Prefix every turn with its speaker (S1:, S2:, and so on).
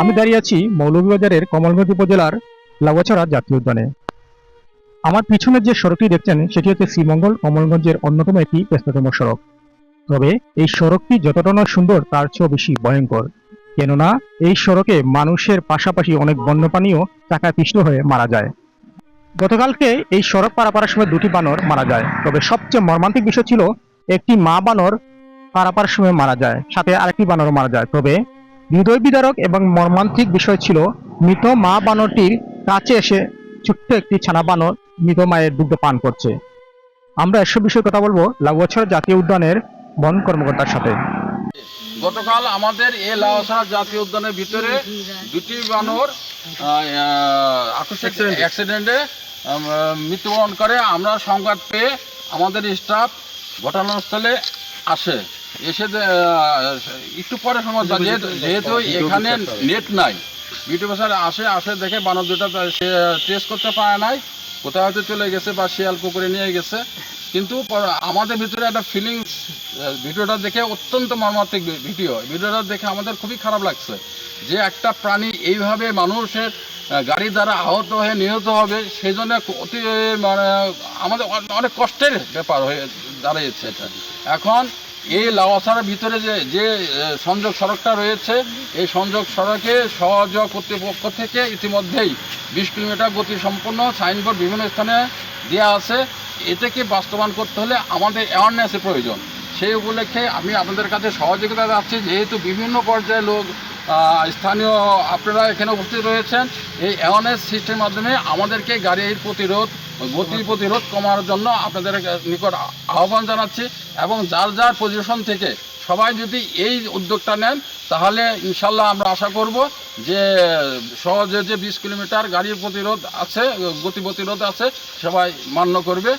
S1: আমি দাঁড়িয়ে আছি মৌলভীবাজারের কমলগঞ্জ উপজেলার লাউয়াছড়া জাতীয় উদ্যানে। আমার পিছনে যে সড়কটি দেখছেন, সেটি হচ্ছে শ্রীমঙ্গল কমলগঞ্জের অন্যতম একটি ব্যস্ততম সড়ক। তবে এই সড়কটি যতটা না সুন্দর, তার চেয়েও বেশি ভয়ঙ্কর। কেননা, এই সড়কে মানুষের পাশাপাশি অনেক বন্যপ্রাণীও চাকায় পিষ্ট হয়ে মারা যায়। গতকালকে এই সড়ক পারাপারের সময় দুটি বানর মারা যায়। তবে সবচেয়ে মর্মান্তিক বিষয় ছিল, একটি মা বানর পারাপারের সময় মারা যায়, সাথে আরেকটি বানর মারা যায়। তবে হৃদয় বিদারক এবং মর্মান্তিক বিষয় ছিল মৃত মা বানরটির কাছে এসে ছোট্ট একটি ছানা বানর মৃত মায়ের দুগ্ধ পান করছে। আমরা এসব বিষয়ে কথা বলব লাগুয়াছড়া জাতীয় উদ্যানের বন কর্মকর্তার সাথে।
S2: গতকাল আমাদের এ লাওসারা জাতীয় উদ্যানের ভিতরে দুটি বানর আকস্মিক অ্যাক্সিডেন্টে মৃত্যুবরণ করে। আমরা সংবাদ পেয়ে আমাদের স্টাফ ঘটনাস্থলে আসে। এসে একটু পরে পাই, যেহেতু এখানে নেট নাই। বিউটি বাসার আসে আসে দেখে বানর দুটা সে টেস্ট করতে পারে নাই। কোথাও হয়তো চলে গেছে বা শিয়াল কুকুরে নিয়ে গেছে। কিন্তু আমাদের ভিতরে একটা ফিলিংস ভিডিওটা দেখে অত্যন্ত মর্মান্তিক ভিডিও। ভিডিওটা দেখে আমাদের খুবই খারাপ লাগছে। যে একটা প্রাণী এইভাবে মানুষের গাড়ি দ্বারা আহত হয়ে নিহত হবে সেই জন্য অতি মানে আমাদের অনেক কষ্টের ব্যাপার হয়ে দাঁড়িয়েছে এটা। এখন এই লাওয়াসার ভিতরে যে যে সংযোগ সড়কটা রয়েছে, এই সংযোগ সড়কে সহযোগ কর্তৃপক্ষ থেকে ইতিমধ্যেই বিশ কিলোমিটার গতি সম্পন্ন সাইনবোর্ড বিভিন্ন স্থানে দেওয়া আছে। এটাকে বাস্তবায়ন করতে হলে আমাদের অ্যাওয়ারনেসের প্রয়োজন। সেই উপলক্ষে আমি আপনাদের কাছে সহযোগিতা যাচ্ছি যেহেতু বিভিন্ন পর্যায়ে লোক স্থানীয় আপনারা এখানে উপস্থিত রয়েছেন, এই অ্যাওয়ারনেস সিস্টেমের মাধ্যমে আমাদেরকে গাড়ির প্রতিরোধ গতি প্রতিরোধ কমানোর জন্য আপনাদের নিকট আহ্বান জানাচ্ছি এবং যার যার পজিশন থেকে সবাই যদি এই উদ্যোগটা নেন, তাহলে ইনশাল্লাহ আমরা আশা করব যে, সহজে যে বিশ কিলোমিটার গাড়ির প্রতিরোধ আছে, গতি প্রতিরোধ আছে, সবাই মান্য করবে।